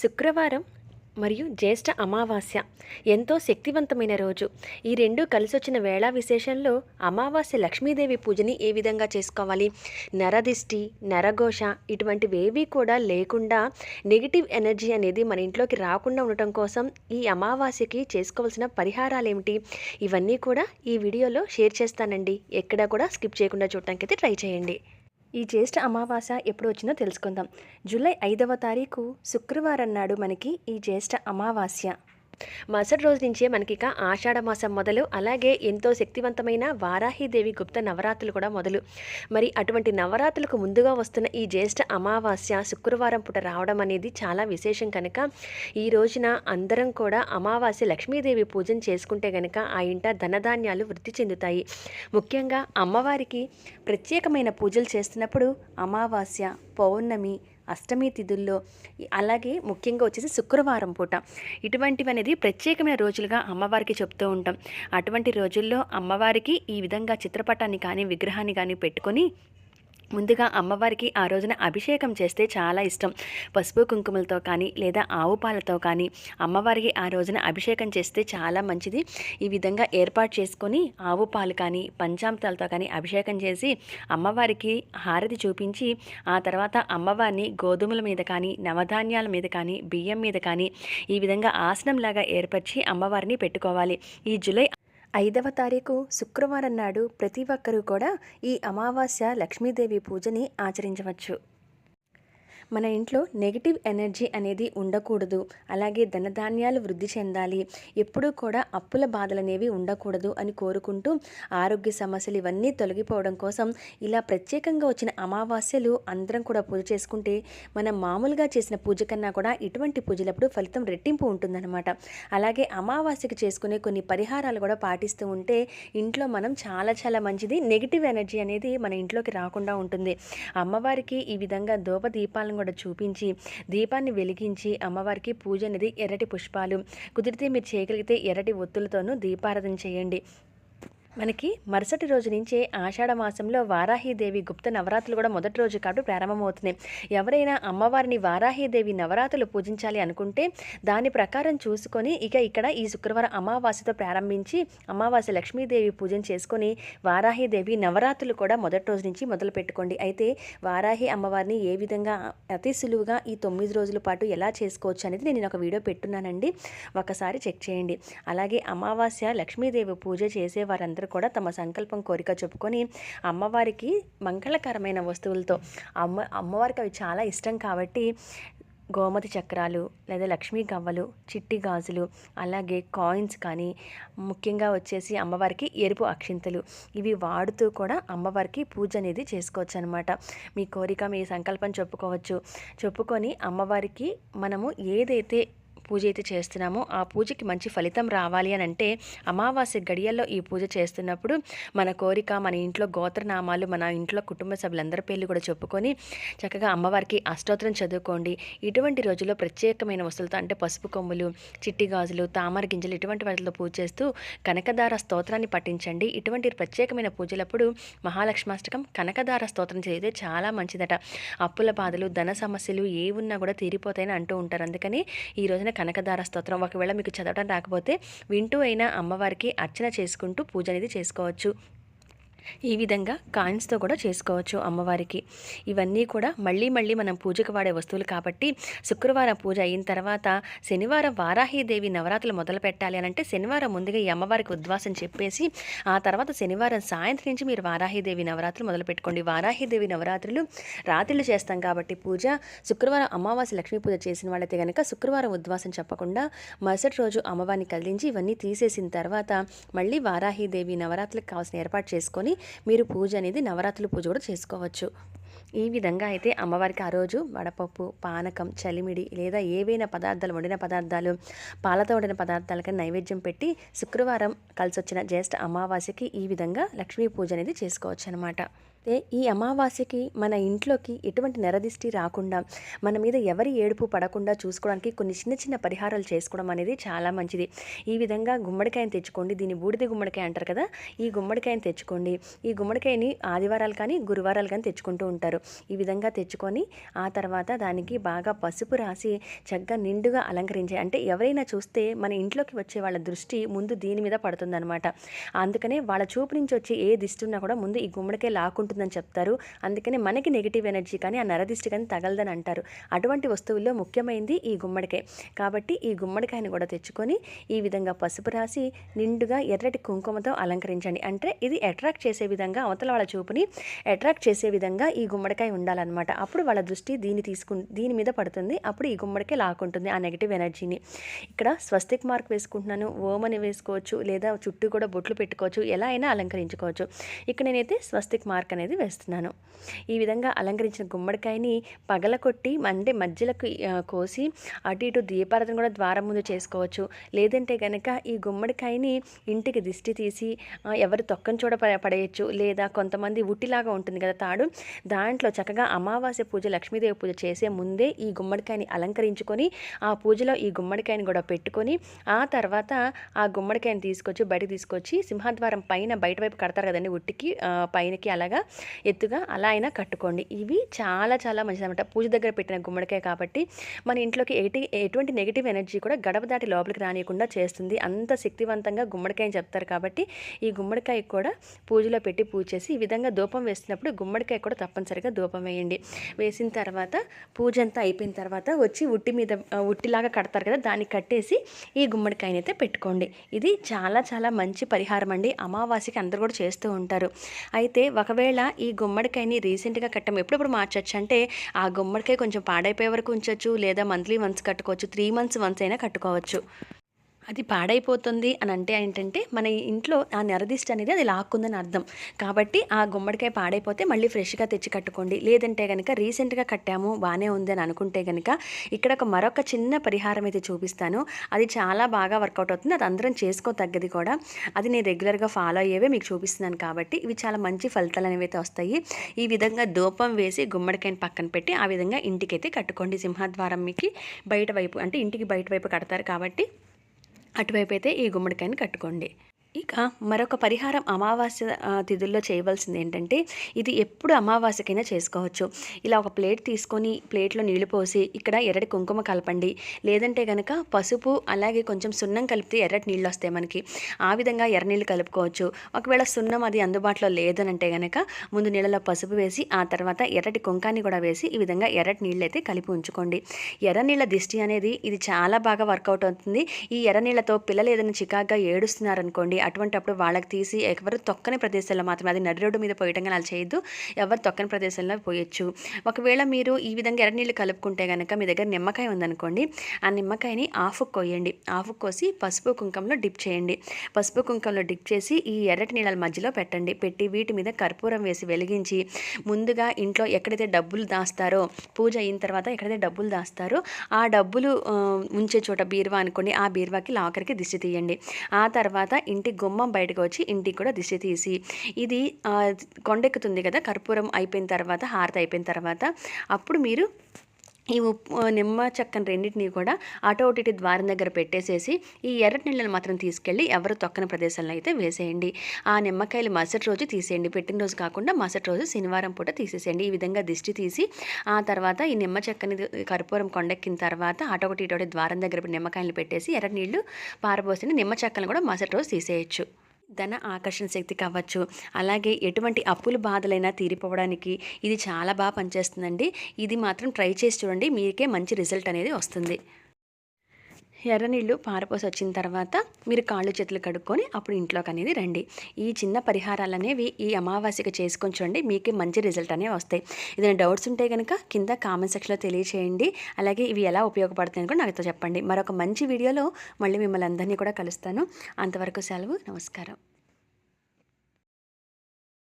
శుక్రవారం మరియు జ్యేష్ఠ అమావాస్య ఎంతో శక్తివంతమైన రోజు. ఈ రెండు కలిసొచ్చిన వేళా విశేషంలో అమావాస్య లక్ష్మీదేవి పూజని ఏ విధంగా చేసుకోవాలి? నరదిష్టి నరఘోష ఇటువంటివేవీ కూడా లేకుండా నెగిటివ్ ఎనర్జీ అనేది మన ఇంట్లోకి రాకుండా ఉండటం కోసం ఈ అమావాస్యకి చేసుకోవాల్సిన పరిహారాలు ఏమిటి ఇవన్నీ కూడా ఈ వీడియోలో షేర్ చేస్తానండి. ఎక్కడా కూడా స్కిప్ చేయకుండా చూడటానికి అయితే ట్రై చేయండి. ఈ జ్యేష్ఠ అమావాస్య ఎప్పుడు వచ్చిందో తెలుసుకుందాం. జూలై ఐదవ తారీఖు శుక్రవారం నాడు మనకి ఈ జ్యేష్ఠ అమావాస్య. మరుసటి రోజు నుంచే మనకి ఇక ఆషాఢ మాసం మొదలు అలాగే ఎంతో శక్తివంతమైన వారాహిదేవి గుప్త నవరాత్రులు కూడా మొదలు. మరి అటువంటి నవరాత్రులకు ముందుగా వస్తున్న ఈ జ్యేష్ఠ అమావాస్య శుక్రవారం పూట రావడం అనేది చాలా విశేషం కనుక. ఈ రోజున అందరం కూడా అమావాస్య లక్ష్మీదేవి పూజను చేసుకుంటే గనక ఆ ఇంట ధనధాన్యాలు వృద్ధి చెందుతాయి. ముఖ్యంగా అమ్మవారికి ప్రత్యేకమైన పూజలు చేస్తున్నప్పుడు అమావాస్య పౌర్ణమి అష్టమి తిథుల్లో. అలాగే ముఖ్యంగా వచ్చేసి శుక్రవారం పూట. ఇటువంటివి అనేది ప్రత్యేకమైన రోజులుగా అమ్మవారికి చెప్తూ ఉంటాం. అటువంటి రోజుల్లో అమ్మవారికి ఈ విధంగా చిత్రపటాన్ని కానీ విగ్రహాన్ని కానీ పెట్టుకొని ముందుగా అమ్మవారికి ఆ రోజున అభిషేకం చేస్తే చాలా ఇష్టం. పసుపు కుంకుమలతో కానీ లేదా ఆవు పాలతో కానీ అమ్మవారికి ఆ రోజున అభిషేకం చేస్తే చాలా మంచిది. ఈ విధంగా ఏర్పాటు చేసుకొని ఆవు పాలు కానీ పంచామృతాలతో కానీ అభిషేకం చేసి అమ్మవారికి హారతి చూపించి ఆ తర్వాత అమ్మవారిని గోధుమల మీద కానీ నవధాన్యాల మీద కానీ బియ్యం మీద కానీ ఈ విధంగా ఆసనంలాగా ఏర్పరిచి అమ్మవారిని పెట్టుకోవాలి. ఈ జూలై ఐదవ తారీఖు శుక్రవారం నాడు ప్రతి ఒక్కరూ కూడా ఈ అమావాస్య లక్ష్మీదేవి పూజని ఆచరించవచ్చు. మన ఇంట్లో నెగిటివ్ ఎనర్జీ అనేది ఉండకూడదు. అలాగే ధనధాన్యాలు వృద్ధి చెందాలి. ఎప్పుడూ కూడా అప్పుల బాధలు అనేవి ఉండకూడదు అని కోరుకుంటూ ఆరోగ్య సమస్యలు ఇవన్నీ తొలగిపోవడం కోసం ఇలా ప్రత్యేకంగా వచ్చిన అమావాస్యలు అందరం కూడా పూజ చేసుకుంటే మనం మామూలుగా చేసిన పూజ కన్నా కూడా ఇటువంటి పూజలప్పుడు ఫలితం రెట్టింపు ఉంటుందన్నమాట. అలాగే అమావాస్యకి చేసుకునే కొన్ని పరిహారాలు కూడా పాటిస్తూ ఉంటే ఇంట్లో మనం చాలా చాలా మంచిది. నెగిటివ్ ఎనర్జీ అనేది మన ఇంట్లోకి రాకుండా ఉంటుంది. అమ్మవారికి ఈ విధంగా దోప దీపాలను కూడా చూపించి దీపాన్ని వెలిగించి అమ్మవారికి పూజ అనేది ఎర్రటి పుష్పాలు. కుదిరితే మీరు చేయగలిగితే ఎర్రటి ఒత్తులతోనూ దీపారాధన చేయండి. మనకి మరుసటి రోజు నుంచే ఆషాఢ మాసంలో వారాహీదేవి గుప్త నవరాత్రులు కూడా మొదటి రోజు కాబట్టి ప్రారంభమవుతున్నాయి. ఎవరైనా అమ్మవారిని వారాహీదేవి నవరాత్రులు పూజించాలి అనుకుంటే దాని ప్రకారం చూసుకొని ఇక ఇక్కడ ఈ శుక్రవారం అమావాస్యతో ప్రారంభించి అమావాస్య లక్ష్మీదేవి పూజన చేసుకొని వారాహీదేవి నవరాత్రులు కూడా మొదటి రోజు నుంచి మొదలు పెట్టుకోండి. అయితే వారాహి అమ్మవారిని ఏ విధంగా అతి సులువుగా ఈ తొమ్మిది రోజుల పాటు ఎలా చేసుకోవచ్చు అనేది నేను ఒక వీడియో పెట్టున్నానండి. ఒకసారి చెక్ చేయండి. అలాగే అమావాస్య లక్ష్మీదేవి పూజ చేసే వారందరూ అందరూ కూడా తమ సంకల్పం కోరిక చెప్పుకొని అమ్మవారికి మంగళకరమైన వస్తువులతో అమ్మ అమ్మవారికి అవి చాలా ఇష్టం కాబట్టి గోమతి చక్రాలు లేదా లక్ష్మీ గవ్వలు చిట్టి గాజులు అలాగే కాయిన్స్ కానీ ముఖ్యంగా వచ్చేసి అమ్మవారికి ఎరుపు అక్షింతలు ఇవి వాడుతూ కూడా అమ్మవారికి పూజ అనేది చేసుకోవచ్చు అనమాట మీ కోరిక మీ సంకల్పం చెప్పుకోవచ్చు. చెప్పుకొని అమ్మవారికి మనము ఏదైతే పూజ అయితే చేస్తున్నామో. ఆ పూజకి మంచి ఫలితం రావాలి అని అంటే అమావాస్య గడియల్లో ఈ పూజ చేస్తున్నప్పుడు మన కోరిక మన ఇంట్లో గోత్రనామాలు మన ఇంట్లో కుటుంబ సభ్యులందరి పేర్లు కూడా చెప్పుకొని చక్కగా అమ్మవారికి అష్టోత్తరం చదువుకోండి. ఇటువంటి రోజుల్లో ప్రత్యేకమైన వస్తువులతో అంటే పసుపు కొమ్ములు చిట్టి గాజులు తామర గింజలు ఇటువంటి వాటితో పూజ చేస్తూ కనకదార స్తోత్రాన్ని పఠించండి. ఇటువంటి ప్రత్యేకమైన పూజలప్పుడు మహాలక్ష్మాష్టకం కనకదార స్తోత్రం చేస్తే చాలా మంచిదట. అప్పుల బాధలు ధన సమస్యలు ఏ ఉన్నా కూడా తీరిపోతాయని అంటూ ఉంటారు. అందుకని ఈ రోజున కనకదార స్తోత్రం. ఒకవేళ మీకు చదవడం రాకపోతే వింటూ అయినా అమ్మవారికి అర్చన చేసుకుంటూ పూజ అనేది చేసుకోవచ్చు. ఈ విధంగా కాయిన్స్తో కూడా చేసుకోవచ్చు అమ్మవారికి. ఇవన్నీ కూడా మళ్ళీ మళ్ళీ మనం పూజకు వాడే వస్తువులు కాబట్టి శుక్రవారం పూజ అయిన తర్వాత శనివారం వారాహీదేవి నవరాత్రులు మొదలు పెట్టాలి అని అంటే శనివారం ముందుగా ఈ అమ్మవారికి ఉద్వాసం చెప్పేసి ఆ తర్వాత శనివారం సాయంత్రం నుంచి మీరు వారాహీదేవి నవరాత్రులు మొదలు పెట్టుకోండి. వారాహీదేవి నవరాత్రులు రాత్రులు చేస్తాం కాబట్టి పూజ శుక్రవారం అమావాస్య లక్ష్మీ పూజ చేసిన వాళ్ళైతే కనుక శుక్రవారం ఉద్వాసం చెప్పకుండా మరుసటి రోజు అమ్మవారిని కదిలించి ఇవన్నీ తీసేసిన తర్వాత మళ్ళీ వారాహీదేవి నవరాత్రులకు కావాల్సిన ఏర్పాటు చేసుకొని మీరు పూజ అనేది నవరాత్రుల పూజ కూడా చేసుకోవచ్చు. ఈ విధంగా అయితే అమ్మవారికి ఆ రోజు వడపప్పు పానకం చలిమిడి లేదా ఏవైనా పదార్థాలు వండిన పదార్థాలు పాలతో వండిన పదార్థాలకి నైవేద్యం పెట్టి శుక్రవారం కలిసి వచ్చిన జ్యేష్ఠ అమావాస్యకి ఈ విధంగా లక్ష్మీ పూజ అనేది చేసుకోవచ్చు అనమాట అయితే ఈ అమావాస్యకి మన ఇంట్లోకి ఎటువంటి నెరదిష్టి రాకుండా మన మీద ఎవరి ఏడుపు పడకుండా చూసుకోవడానికి కొన్ని చిన్న చిన్న పరిహారాలు చేసుకోవడం అనేది చాలా మంచిది. ఈ విధంగా గుమ్మడికాయని తెచ్చుకోండి. దీన్ని బూడిద గుమ్మడికాయ అంటారు కదా? ఈ గుమ్మడికాయని తెచ్చుకోండి. ఈ గుమ్మడికాయని ఆదివారాలు కానీ గురువారాలు కానీ తెచ్చుకుంటూ ఉంటారు. ఈ విధంగా తెచ్చుకొని ఆ తర్వాత దానికి బాగా పసుపు రాసి చక్కగా నిండుగా అలంకరించే అంటే ఎవరైనా చూస్తే మన ఇంట్లోకి వచ్చే వాళ్ళ దృష్టి ముందు దీని మీద పడుతుందన్నమాట. అందుకనే వాళ్ళ చూపు నుంచి వచ్చి ఏ దిష్టి ఉన్నా కూడా ముందు ఈ గుమ్మడికాయ లాక్కుంటుంది ఉంటుందని చెప్తారు. అందుకని మనకి నెగిటివ్ ఎనర్జీ కానీ ఆ నరదిష్టి కానీ తగలదని అంటారు. అటువంటి వస్తువుల్లో ముఖ్యమైనది ఈ గుమ్మడికాయ. కాబట్టి ఈ గుమ్మడికాయని కూడా తెచ్చుకొని ఈ విధంగా పసుపు రాసి నిండుగా ఎర్రటి కుంకుమతో అలంకరించండి. అంటే ఇది అట్రాక్ట్ చేసే విధంగా అవతల వాళ్ళ చూపుని అట్రాక్ట్ చేసే విధంగా ఈ గుమ్మడికాయ ఉండాలన్నమాట. అప్పుడు వాళ్ళ దృష్టి దీన్ని తీసుకు దీని మీద పడుతుంది. అప్పుడు ఈ గుమ్మడికాయ లాక్కుంటుంది ఆ నెగిటివ్ ఎనర్జీని ఇక్కడ స్వస్తిక్ మార్క్ వేసుకుంటున్నాను. ఓమని వేసుకోవచ్చు. లేదా చుట్టూ కూడా బొట్లు పెట్టుకోవచ్చు. ఎలా అయినా అలంకరించుకోవచ్చు. ఇక్కడ నేనైతే స్వస్తిక్ మార్క్ అనేది అనేది వేస్తున్నాను. ఈ విధంగా అలంకరించిన గుమ్మడికాయని పగలకొట్టి అంటే మధ్యలకు కోసి అటు ఇటు దీపారాధన కూడా ద్వారం ముందు చేసుకోవచ్చు. లేదంటే కనుక ఈ గుమ్మడికాయని ఇంటికి దిష్టి తీసి ఎవరు తొక్కని చూడ పడేయచ్చు. లేదా కొంతమంది ఉట్టిలాగా ఉంటుంది కదా తాడు దాంట్లో చక్కగా అమావాస్య పూజ లక్ష్మీదేవి పూజ చేసే ముందే ఈ గుమ్మడికాయని అలంకరించుకొని ఆ పూజలో ఈ గుమ్మడికాయని కూడా పెట్టుకొని ఆ తర్వాత ఆ గుమ్మడికాయని తీసుకొచ్చి బయట తీసుకొచ్చి సింహద్వారం పైన బయట వైపు కడతారు కదండి ఉట్టికి పైనకి అలాగా ఎత్తుగా అలా అయినా కట్టుకోండి. ఇవి చాలా చాలా మంచిది అనమాట పూజ దగ్గర పెట్టిన గుమ్మడికాయ కాబట్టి మన ఇంట్లోకి ఎటి ఎటువంటి నెగిటివ్ ఎనర్జీ కూడా గడప దాటి లోపలికి రానియకుండా చేస్తుంది. అంత శక్తివంతంగా గుమ్మడికాయ చెప్తారు కాబట్టి ఈ గుమ్మడికాయ కూడా పూజలో పెట్టి పూజ చేసి ఈ విధంగా ధూపం వేసినప్పుడు గుమ్మడికాయ కూడా తప్పనిసరిగా ధూపం వేయండి. వేసిన తర్వాత పూజ అంతా అయిపోయిన తర్వాత వచ్చి ఉట్టి మీద ఉట్టిలాగా కడతారు కదా దాన్ని కట్టేసి ఈ గుమ్మడికాయని అయితే పెట్టుకోండి. ఇది చాలా చాలా మంచి పరిహారం అండి. అమావాస్యకి అందరు కూడా చేస్తూ ఉంటారు. అయితే ఒకవేళ ఈ గుమ్మడికాయని రీసెంట్గా కట్టం ఎప్పుడప్పుడు మార్చచ్చు? అంటే ఆ గుమ్మడికాయ కొంచెం పాడైపోయే వరకు ఉంచవచ్చు లేదా మంత్లీ వన్స్ కట్టుకోవచ్చు త్రీ మంత్స్ వన్స్ అయినా కట్టుకోవచ్చు. అది పాడైపోతుంది అని అంటే ఏంటంటే మన ఇంట్లో ఆ నెరదిష్ట అనేది అది లాక్కుందని అర్థం. కాబట్టి ఆ గుమ్మడికాయ పాడైపోతే మళ్ళీ ఫ్రెష్గా తెచ్చి కట్టుకోండి. లేదంటే కనుక రీసెంట్గా కట్టాము బాగానే ఉంది అని అనుకుంటే కనుక ఇక్కడ ఒక మరొక చిన్న పరిహారం అయితే చూపిస్తాను. అది చాలా బాగా వర్కౌట్ అవుతుంది. అది అందరం చేసుకో తగ్గది కూడా. అది నేను రెగ్యులర్గా ఫాలో అయ్యేవే మీకు చూపిస్తున్నాను కాబట్టి ఇవి చాలా మంచి ఫలితాలు అనేవి అయితే వస్తాయి. ఈ విధంగా దూపం వేసి గుమ్మడికాయని పక్కన పెట్టి ఆ విధంగా ఇంటికైతే కట్టుకోండి సింహద్వారం మీకు. బయట వైపు అంటే ఇంటికి బయట వైపు కడతారు కాబట్టి అటువైపు అయితే ఈ గుమ్మడికాయని కట్టుకోండి. ఇక మరొక పరిహారం అమావాస్య తిథుల్లో చేయవలసింది ఏంటంటే ఇది ఎప్పుడు అమావాస్యకైనా చేసుకోవచ్చు. ఇలా ఒక ప్లేట్ తీసుకొని ప్లేట్లో నీళ్ళు పోసి ఇక్కడ ఎర్రటి కుంకుమ కలపండి. లేదంటే కనుక పసుపు అలాగే కొంచెం సున్నం కలిపితే ఎర్రటి నీళ్ళు వస్తాయి మనకి. ఆ విధంగా ఎర్ర నీళ్ళు కలుపుకోవచ్చు. ఒకవేళ సున్నం అది అందుబాటులో లేదనంటే కనుక ముందు నీళ్ళలో పసుపు వేసి ఆ తర్వాత ఎర్రటి కుంకాన్ని కూడా వేసి ఈ విధంగా ఎర్రటి నీళ్ళు అయితే కలిపి ఉంచుకోండి. ఎర్ర నీళ్ళ దిష్టి అనేది ఇది చాలా బాగా వర్కౌట్ అవుతుంది. ఈ ఎర్ర నీళ్ళతో పిల్లలు ఏదైనా చికాగ్గా ఏడుస్తున్నారనుకోండి అటువంటప్పుడు వాళ్ళకి తీసి ఎవరు తొక్కని ప్రదేశాల్లో మాత్రమే అది నడి రోడ్డు మీద పోయటం అలా చేయొద్దు. ఎవరు తొక్కని ప్రదేశంలో పోయొచ్చు. ఒకవేళ మీరు ఈ విధంగా ఎర్రనీళ్ళు కలుపుకుంటే కనుక మీ దగ్గర నిమ్మకాయ ఉందనుకోండి ఆ నిమ్మకాయని ఆఫ్ కోయండి ఆఫ్ కోసి పసుపు కుంకంలో డిప్ చేయండి. పసుపు కుంకంలో డిప్ చేసి ఈ ఎర్రటి నీళ్ళ మధ్యలో పెట్టండి. పెట్టి వీటి మీద కర్పూరం వేసి వెలిగించి ముందుగా ఇంట్లో ఎక్కడైతే డబ్బులు దాస్తారో పూజ అయిన తర్వాత ఎక్కడైతే డబ్బులు దాస్తారో ఆ డబ్బులు ఉంచే చోట బీరువా అనుకోండి ఆ బీరువాకి లాకర్కి దిష్టి తీయండి. ఆ తర్వాత ఇంటి గుమ్మం బయటకు వచ్చి ఇంటికి కూడా దిశ తీసి ఇది కొండెక్కుతుంది కదా కర్పూరం అయిపోయిన తర్వాత హారత అయిపోయిన తర్వాత అప్పుడు మీరు ఈ ఉప్పు నిమ్మ చక్కని రెండింటిని కూడా అటో ఇటు ద్వారం దగ్గర పెట్టేసేసి ఈ ఎర్రటి నీళ్ళని మాత్రం తీసుకెళ్ళి ఎవరు తొక్కని ప్రదేశంలో అయితే వేసేయండి. ఆ నిమ్మకాయలు మరుసటి రోజు తీసేయండి. పెట్టిన రోజు కాకుండా మరుసటి రోజు శనివారం పూట తీసేసేయండి. ఈ విధంగా దిష్టి తీసి ఆ తర్వాత ఈ నిమ్మ చెక్కని కర్పూరం కొండెక్కిన తర్వాత అటో ఒకటి ఇటొకటి ద్వారం దగ్గర నిమ్మకాయలు పెట్టేసి ఎర్ర నీళ్ళు పారబోసిన నిమ్మ చెక్కలను కూడా మరుసటి రోజు తీసేయచ్చు. ధన ఆకర్షణ శక్తి కావచ్చు. అలాగే ఎటువంటి అప్పుల బాధలైనా తీరిపోవడానికి ఇది చాలా బాగా పనిచేస్తుందండి. ఇది మాత్రం ట్రై చేసి చూడండి. మీకే మంచి రిజల్ట్ అనేది వస్తుంది. ఎర్ర నీళ్ళు పారపోసి వచ్చిన తర్వాత మీరు కాళ్ళు చేతులు కడుక్కొని అప్పుడు ఇంట్లోకి అనేది రండి. ఈ చిన్న పరిహారాలు అనేవి ఈ అమావాస్యకి చేసుకొని చూడండి మీకు మంచి రిజల్ట్ అనేవి వస్తాయి. ఏదైనా డౌట్స్ ఉంటే కనుక కింద కామెంట్ సెక్షన్లో తెలియచేయండి. అలాగే ఇవి ఎలా ఉపయోగపడుతాయని కూడా నాతో చెప్పండి. మరొక మంచి వీడియోలో మళ్ళీ మిమ్మల్ని అందరినీ కూడా కలుస్తాను. అంతవరకు సెలవు నమస్కారం.